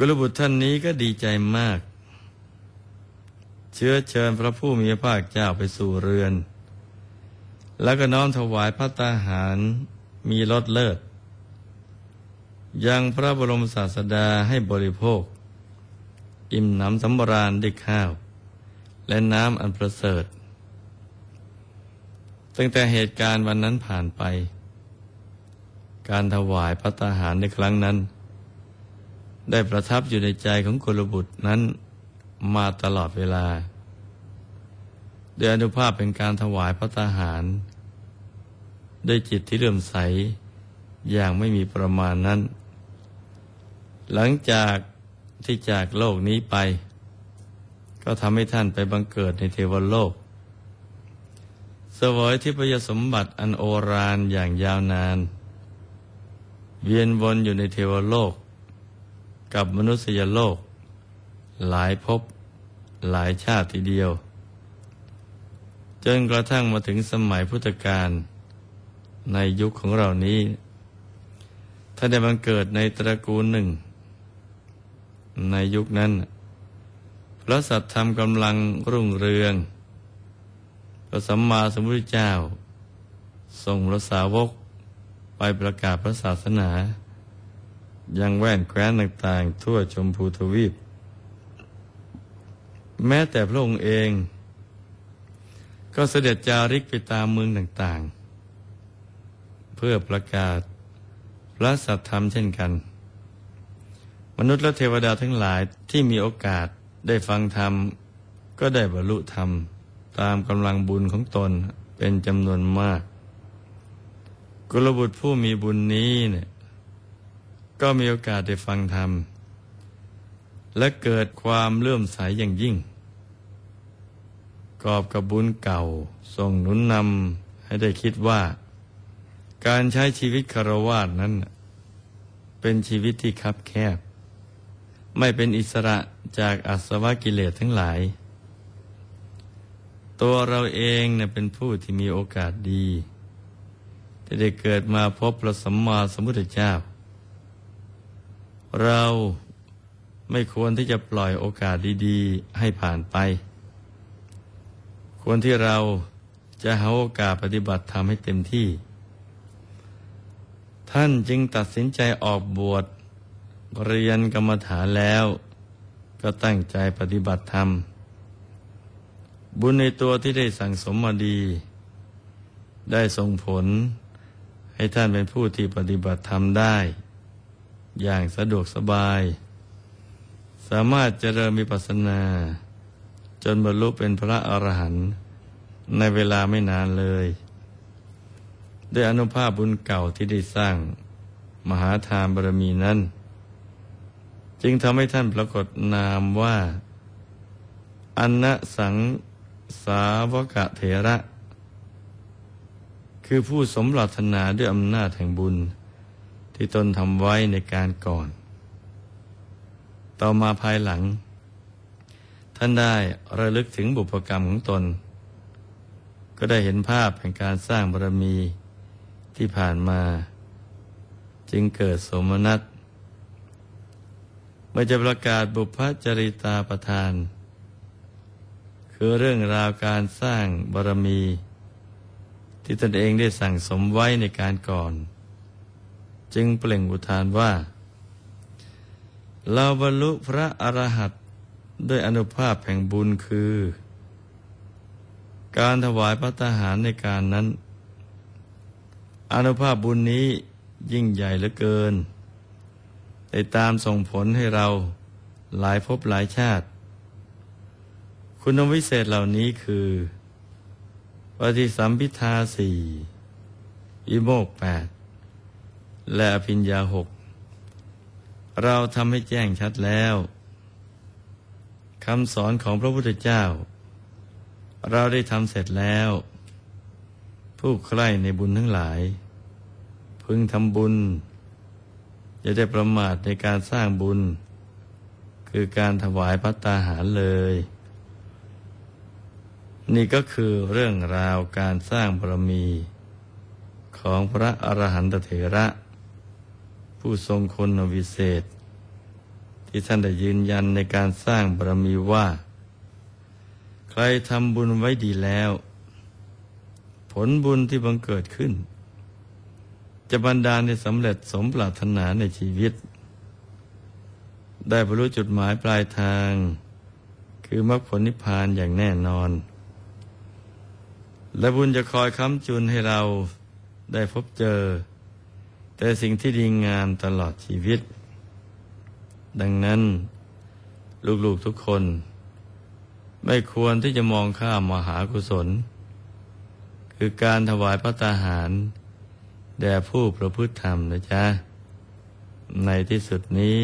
กุลบุตรท่านนี้ก็ดีใจมาก เชื้อเชิญพระผู้มีพระภาคเจ้าไปสู่เรือน แล้วก็น้อมถวายพระตาหารมีรสเลิศ ยังพระบรมศาสดาให้บริโภค อิ่มหนำสำราญด้วยข้าว และน้ำอันประเสริฐตั้งแต่เหตุการณ์วันนั้นผ่านไป การถวายพระตาหารในครั้งนั้น ได้ประทับอยู่ในใจของกุลบุตรนั้นมาตลอดเวลาโดยอนุภาพเป็นการถวายพระตาหาร ด้วยจิตที่เลื่อมใสอย่างไม่มีประมาณนั้น หลังจากที่จากโลกนี้ไป ก็ทำให้ท่านไปบังเกิดในเทวโลกเสวยทิพยสมบัติอันโอฬารอย่างยาวนาน เวียนวนอยู่ในเทวโลก กับมนุษยโลก หลายภพหลายชาติทีเดียว จนกระทั่งมาถึงสมัยพุทธกาลในยุคของเรานี้ท่านได้บังเกิดในตระกูลหนึ่ง ในยุคนั้นพระสัตธรรมกำลังรุ่งเรืองพระสัมมาสัมพุทธเจ้าส่งพระสาวกไปประกาศพระศาสนา ยังแว่นแคว้นต่างๆ ทั่วชมพูทวีป แม้แต่พระองค์เอง ก็เสด็จจาริกไปตามเมืองต่างๆ เพื่อประกาศพระสัทธรรมเช่นกัน มนุษย์และเทวดาทั้งหลายที่มีโอกาสได้ฟังธรรม ก็ได้บรรลุธรรม ตามกำลังบุญของตนเป็นจำนวนมาก กุลบุตรผู้มีบุญนี้เนี่ย ก็มีโอกาสได้ฟังธรรม และเกิดความเลื่อมใสอย่างยิ่ง กอบกับบุญเก่าส่งหนุนนำให้ได้คิดว่า การใช้ชีวิตคารวาสนั้น เป็นชีวิตที่คับแคบ ไม่เป็นอิสระจากอาสวะกิเลสทั้งหลาย ตัวเราเองเนี่ยเป็นผู้ที่มีโอกาสดีที่ได้เกิดมาพบพระสัมมาสัมพุทธเจ้า เราไม่ควรที่จะปล่อยโอกาสดีๆ ให้ผ่านไป ควรที่เราจะหาโอกาสปฏิบัติทำให้เต็มที่ ท่านจึงตัดสินใจออกบวชเรียนกรรมฐานแล้ว ก็ตั้งใจปฏิบัติธรรม บุญในตัวที่ได้สั่งสมมาดี ได้ส่งผลให้ท่านเป็นผู้ที่ปฏิบัติธรรมได้ อย่างสะดวกสบาย สามารถเจริญมิปัสสนา จนบรรลุเป็นพระอรหันต์ในเวลาไม่นานเลย ด้วยอนุภาพบุญเก่าที่ได้สร้างมหาทานบารมีนั้น จึงทำให้ท่านปรากฏนามว่า อันนะสังสาวกะเถระ คือผู้สมรารถนาด้วยอำนาจแห่งบุญ ที่ตนทำไว้ในการก่อน ต่อมาภายหลัง ท่านได้ระลึกถึงบุพกรรมของตน ก็ได้เห็นภาพแห่งการสร้างบารมีที่ผ่านมา จึงเกิดสมนัตเมื่อจะประกาศบุพจริตาประทาน คือเรื่องราวการสร้างบารมี ที่ตนเองได้สั่งสมไว้ในการก่อน จึงเปล่งอุทานว่า เราบรรลุพระอรหันต์ด้วยอนุภาพแห่งบุญคือ การถวายพระทหารในการนั้น อนุภาพบุญนี้ยิ่งใหญ่เหลือเกินได้ตามส่งผลให้เราหลายภพหลายชาติ คุณวิเศษเหล่านี้คือ ปฏิสัมพิทาสี่อิโมกแปด และอภิญญาหก เราทำให้แจ้งชัดแล้วคำสอนของพระพุทธเจ้า เราได้ทำเสร็จแล้ว ผู้ใคร่ในบุญทั้งหลาย พึงทำบุญ อย่าได้ประมาทในการสร้างบุญ คือการถวายพัตตาหารเลย นี่ก็คือเรื่องราวการสร้างบารมี ของพระอรหันตเถระ ผู้ทรงคุณวิเศษ ที่ท่านได้ยืนยันในการสร้างบารมีว่า ใครทำบุญไว้ดีแล้ว ผลบุญที่บังเกิดขึ้น จะบันดาในสำเร็จสมปรารถนาในชีวิต ได้บรรลุจุดหมายปลายทาง คือมรรคผลนิพพานอย่างแน่นอน และบุญจะคอยค้ำจุนให้เราได้พบเจอ แต่สิ่งที่ดีงามตลอดชีวิต ดังนั้น ลูกๆทุกคน ไม่ควรที่จะมองข้ามมหากุศล คือการถวายพระตาหาร แด่ผู้ประพฤติธรรมนะจ๊ะ ในที่สุดนี้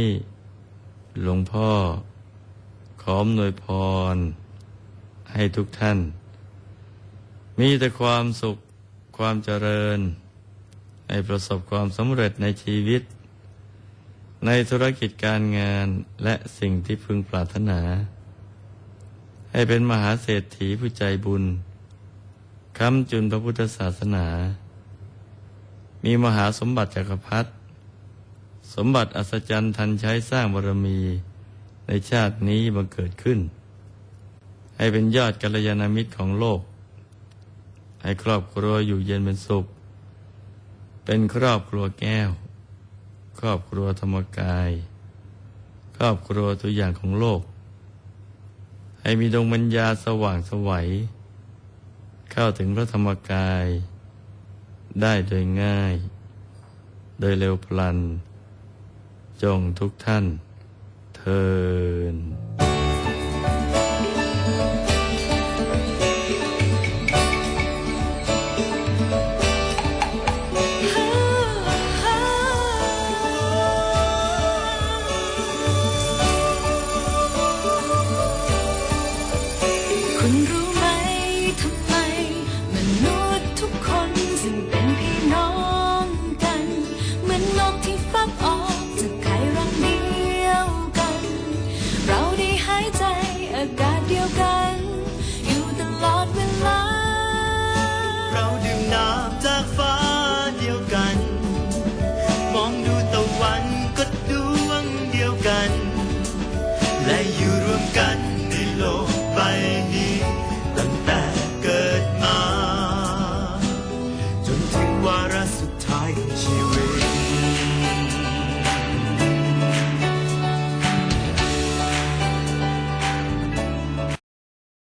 หลวงพ่อ ขออำนวยพร ให้ทุกท่าน มีแต่ความสุขความเจริญ ให้ประสบความสำเร็จในชีวิต ในธุรกิจการงานและสิ่งที่พึงปรารถนา ให้เป็นมหาเศรษฐีผู้ใจบุญค้ำจุนพระพุทธศาสนา มีมหาสมบัติจักรพรรดิสมบัติอัศจรรย์ทันใช้สร้างบารมีในชาตินี้บังเกิดขึ้น ให้เป็นยอดกัลยาณมิตรของโลก ให้ครอบครัวอยู่เย็นเป็นสุข เป็นครอบครัวแก้ว ครอบครัวธรรมกาย ครอบครัวตัวอย่างของโลก ให้มีดวงปัญญาสว่างสวัย เข้าถึงพระธรรมกาย ได้โดยง่าย โดยเร็วพลัน จงทุกท่านเทิน Şeytan